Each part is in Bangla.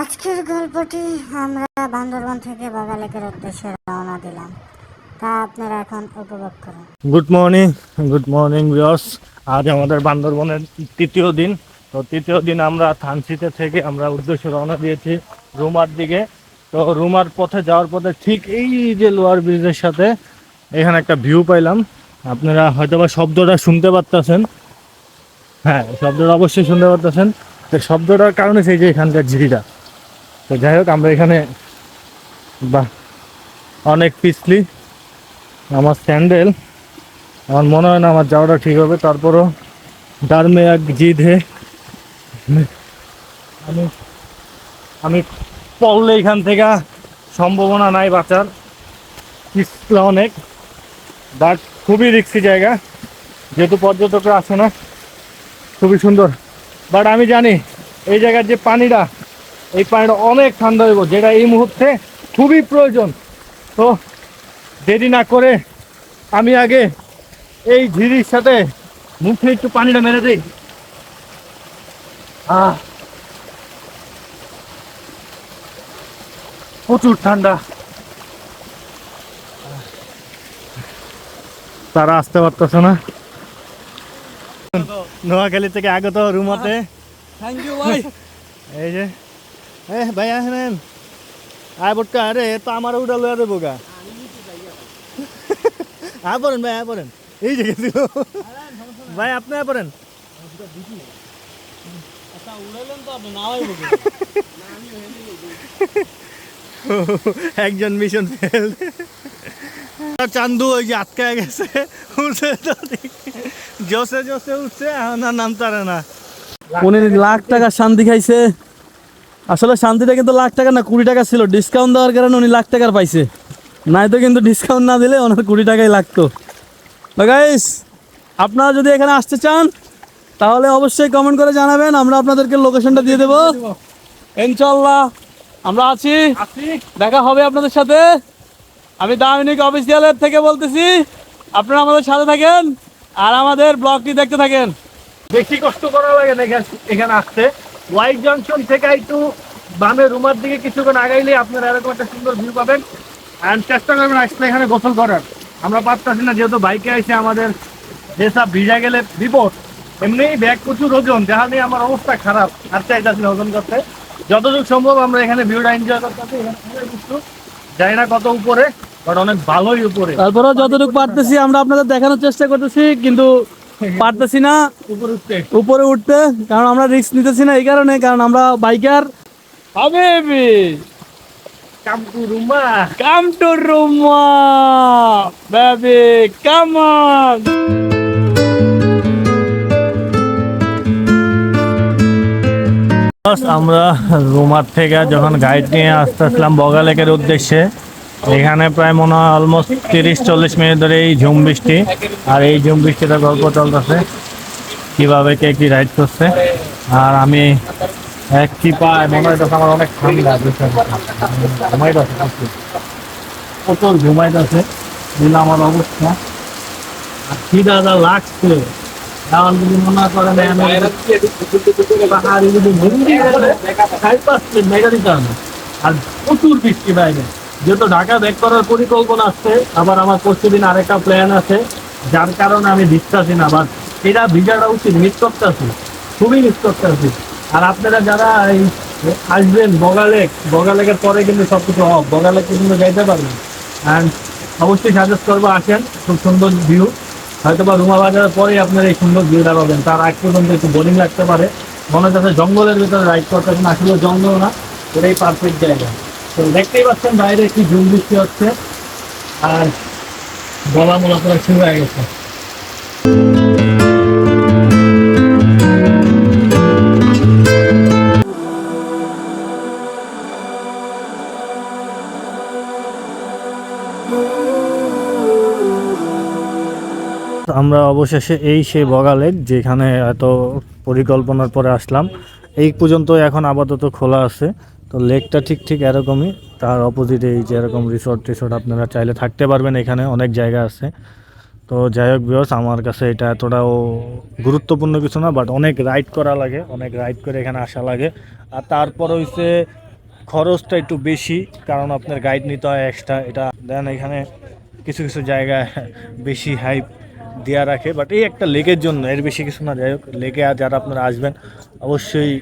আজকের গল্পটি আমরা বান্দরবান থেকে বাগালেকের উদ্দেশ্যে রওনা দিলাম। তা আপনারা এখন উপভোগ করুন। Good morning good morning viewers আজ আমাদের বান্দরবনের তৃতীয় দিন। তো তৃতীয় দিন আমরা থানসিতে থেকে আমরা উদ্দেশ্যে রওনা দিয়েছি রুমার দিকে। তো রুমার পথে যাওয়ার পথে ঠিক এই যে লোয়ার ব্রিজের সাথে এখানে একটা ভিউ পাইলাম। আপনারা হয়তো বা শব্দটা শুনতে পারতেছেন। হ্যাঁ শব্দটা অবশ্যই শুনতে পারতেছেন। তো শব্দটার কারণে সেই যে এখানকার ঝিরিটা। তো যাই হোক, আমরা এখানে, বাহ, অনেক পিছলি। আমার স্যান্ডেল, আমার মনে হয় না আমার যাওয়াটা ঠিক হবে। তারপরও ডার মে এক জিদ। হে আমি আমি পড়লে এখান থেকে সম্ভাবনা নাই বাঁচার। পিছলা অনেক বাট খুবই রিক্সি জায়গা। যেহেতু পর্যটকরা আসে না, খুবই সুন্দর। বাট আমি জানি, এই জায়গার যে পানিটা এই পানিটা অনেক ঠান্ডা হইব যেটা এই মুহূর্তে খুবই প্রয়োজন। তো দেরি না করে আমি আগে এই ঝিরির সাথে মুখে একটু পানিটা মেরে দিই। আহ। প্রচুর ঠান্ডা। তারা আসতে পারতেছে না। নোয়াখালী থেকে আগত রুমাতে থ্যাংক ইউ ভাই। এই যে। এ ভাই আসেন আয় বটকা আরে এ তো আমার উড়া লয়া দেবো গা। আয় পড়েন ভাই আয় পড়েন। এই যে গেছিল। ভাই আপনি আয় পড়েন। একজন মিশন ফেল চান্দু ওই যে আটকায় গেছে উঠছে। জোসে জোসে উঠছে এখন আর নামতারে না। উনি লাখ টাকা শান্তি খাইছে। আসলে শান্তিটা কিন্তু লাখ টাকা না কুড়ি টাকা ছিল। ডিসকাউন্ট দেওয়ার কারণে উনি লাখ টাকার পাইছে। নাই তো কিন্তু ডিসকাউন্ট না দিলে ওনার কুড়ি টাকাই লাগতো। গাইস আপনারা যদি এখানে আসতে চান তাহলে অবশ্যই কমেন্ট করে জানাবেন আমরা আপনাদেরকে লোকেশনটা দিয়ে দেবো। ইনশাল্লাহ আমরা আছি। দেখা হবে আপনাদের সাথে। আমি দামিনিক অফিসিয়ালের থেকে বলতেছি আপনারা আমাদের সাথে থাকেন আর আমাদের ব্লগটি দেখতে থাকেন। বেশি কষ্ট করা লাগে না এখানে এখানে আসতে। ওয়াইট জংশন থেকে একটু বামে রুমার দিকে কিছুক্ষণ আগাইলে আপনারা এরকম একটা সুন্দর ভিউ পাবেন। অ্যান্ড চেষ্টা করবেন আসলে এখানে গোসল করার। আমরা পারতাছি না, যেহেতু বাইকে এসে আমাদের যেসব ভিজা গেলে বিপদ। এমনি ব্যাগ প্রচুর ওজন যাহা নিয়ে আমার অবস্থা খারাপ, আর চাইতেছি না ওজন করতে। যতটুকু সম্ভব আমরা এখানে ভিউটা এনজয় করতেছি। জানি না কত উপরে বাট অনেক ভালোই উপরে। তারপরেও যতটুকু পারতেছি আমরা আপনাদের দেখানোর চেষ্টা করতেছি, কিন্তু পারতেছি না। উপরে উঠতে। কারণ আমরা রিস্ক নিতেছি না এই কারণে কারণ আমরা বাইকার হাবিবি come to Ruma come to Ruma baby come on আমরা রুমার থেকে যখন গাইড নিয়ে আসতেছিলাম বগালেকের উদ্দেশ্যে এখানে প্রায় মনে হয় অলমোস্ট তিরিশ, চল্লিশ মিনিট ধরে এই ঝুম বৃষ্টি। আর এই ঝুম বৃষ্টিটা গল্প চলতেছে, কীভাবে কে কি রাইড করছে। আর আমি এক কি পায় মনে হয় আমার অনেক ঠান্ডা ঘুমাইতেছে প্রচুর ঘুমাইতেছে দিল আমার অবস্থা। আর কি দাদা লাগছে আর প্রচুর বৃষ্টি বাইরে। যেহেতু ঢাকা ব্যাক করার পরিকল্পনা আছে, আবার আমার পরশু দিন আরেকটা প্ল্যান আছে, যার কারণে আমি ভিজতেছি না বাট এটা ভিজাটা উচিত মিস খুবই মিস আর আপনারা যারা এই আসবেন বগালেক বগালেকের পরে কিন্তু সব কিছু অফ বগালেক কিন্তু যাইতে পারবেন। অ্যান্ড অবশ্যই সাজেস্ট করব আসেন, খুব সুন্দর ভিউ হয়তো বা রুমা বাজারের পরেই আপনার এই সুন্দর ভিউটা পাবেন, তার আগ পর্যন্ত একটু বোরিং লাগতে পারে। মনে হচ্ছে জঙ্গলের ভিতরে রাইড করতেছেন, আসলে জঙ্গল না এটাই পারফেক্ট জায়গা। তো দেখতেই পাচ্ছেন বাইরে কি ঝুম বৃষ্টি হচ্ছে আর গলা মোলা পুরো শুরু হয়ে গেছে। আমরা অবশেষে এই সেই বগালেক যেখানে এত পরিকল্পনার পরে আসলাম। এই পর্যন্ত এখন আপাতত খোলা আছে। তো লেকটা ঠিক ঠিক এরকমই, তার অপোজিটে এই যে এরকম রিসোর্ট টিসোর্ট আপনারা চাইলে থাকতে পারবেন, এখানে অনেক জায়গা আছে। তো যাই হোক বিয়স আমার কাছে এটা এতটাও গুরুত্বপূর্ণ কিছু না বাট অনেক রাইড করা লাগে, অনেক রাইড করে এখানে আসা লাগে। আর তারপর হইছে খরচটা একটু বেশি, কারণ আপনার গাইড নিতে হয় এক্সট্রা এটা দেন এখানে কিছু কিছু জায়গায় বেশি হাইপ দেওয়া রাখে। বাট এই একটা লেকের জন্য, এর বেশি কিছু না, যাই হোক, লেকে আর যারা আপনারা আসবেন, অবশ্যই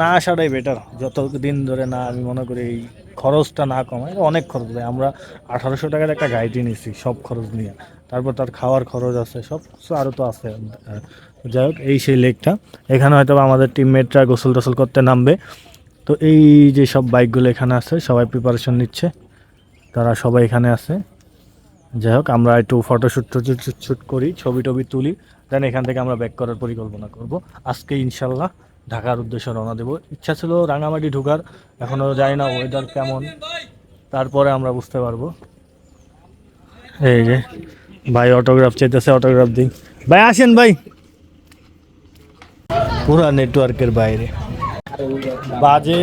না আসাটাই বেটার যত দিন ধরে না আমি মনে করি এই খরচটা না কমায়, অনেক খরচ দেয়। আমরা আঠারোশো টাকার একটা গাড়িটি নিয়েছি সব খরচ নিয়ে। তারপর তার খাওয়ার খরচ আছে, সব কিছু আরও তো আছে। যাই হোক, এই সেই লেকটা। এখানে হয়তো আমাদের টিমমেটরা গোসল টোসল করতে নামবে। তো এই যে সব বাইকগুলো এখানে আছে, সবাই প্রিপারেশন নিচ্ছে। তারা সবাই এখানে আছে। যাই হোক, আমরা একটু ফটোশ্যুট শ্যুট করি ছবি টবি তুলি। দেন এখান থেকে আমরা ব্যাক করার পরিকল্পনা করব। আজকে ইনশাল্লাহ ঢাকার উদ্দেশ্যে রওনা দেবো। ইচ্ছা ছিল রাঙামাটি ঢোকার এখনও জানি না ওয়েদার কেমন। তারপরে আমরা বুঝতে পারব। এই যে, ভাই অটোগ্রাফ চাইতেছে অটোগ্রাফ দিই। ভাই, আসেন ভাই। পুরা নেটওয়ার্কের বাইরে। বাজে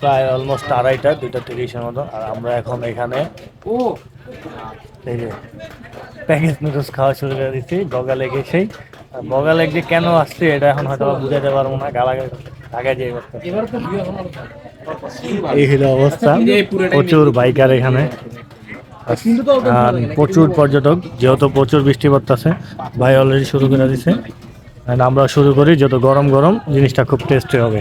প্রায় অলমোস্ট আড়াইটা, দুইটা তিরিশের মতো। আর আমরা এখন এখানে, এই যে প্যাকেজ নুডলস খাওয়া শুরু করে দিচ্ছি। বগা লেগে সেই বগা লেগ যে কেন আসছে এটা এখন হয়তো বুঝাতে পারব না গালাগালি ঢাকায় যে এই হলো অবস্থা প্রচুর বাইকার এখানে। আর প্রচুর পর্যটক যেহেতু প্রচুর বৃষ্টিপাত আছে ভাই অলরেডি শুরু করে দিছে। আমরা শুরু করি যত গরম গরম জিনিসটা খুব টেস্টি হবে।